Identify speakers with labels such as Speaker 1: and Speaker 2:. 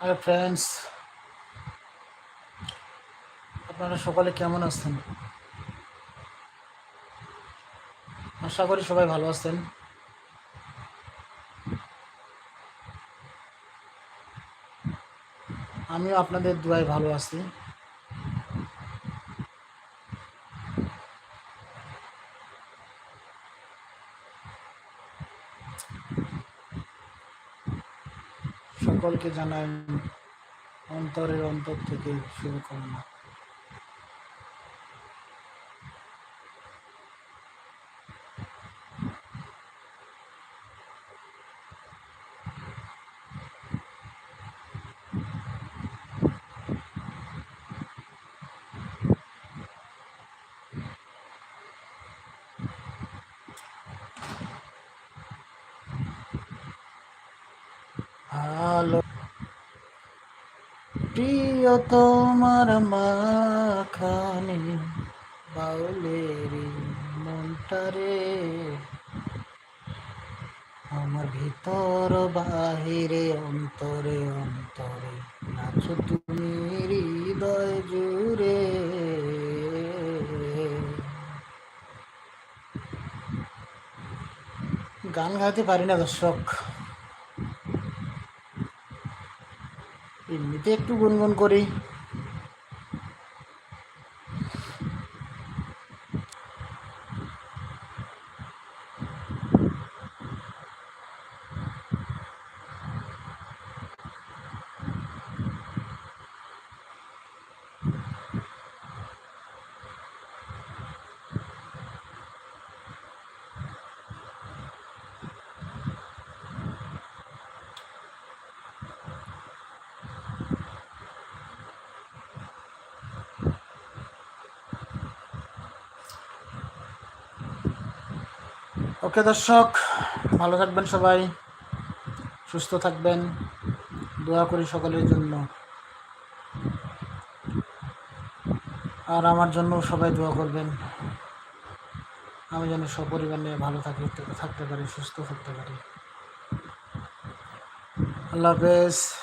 Speaker 1: Hi friends, আপনারা সকালে কেমন আছেন? আশা করি সবাই ভালো আছেন। আমিও আপনাদের দুয়ায় ভালো আছি। সকলকে জানাই অন্তরের অন্তর থেকে শুভকামনা ভালো। প্রিয় তোমার মাখানে বাউলেরি মনটারে আমার ভিতর বাহিরে, অন্তরে অন্তরে নাচো তুমি হৃদয় জুড়ে। গান গাইতে পারি না দর্শক। এমনিতে একটু গুনগুন করি। ওকে দর্শক, ভালো থাকবেন সবাই, সুস্থ থাকবেন, দোয়া করি সকলের জন্য। আর আমার জন্য সবাই দোয়া করবেন। আমি যেন সপরিবার নিয়ে ভালো থাকি, থাকতে পারি, সুস্থ থাকতে পারি। আল্লাহ হাফেজ।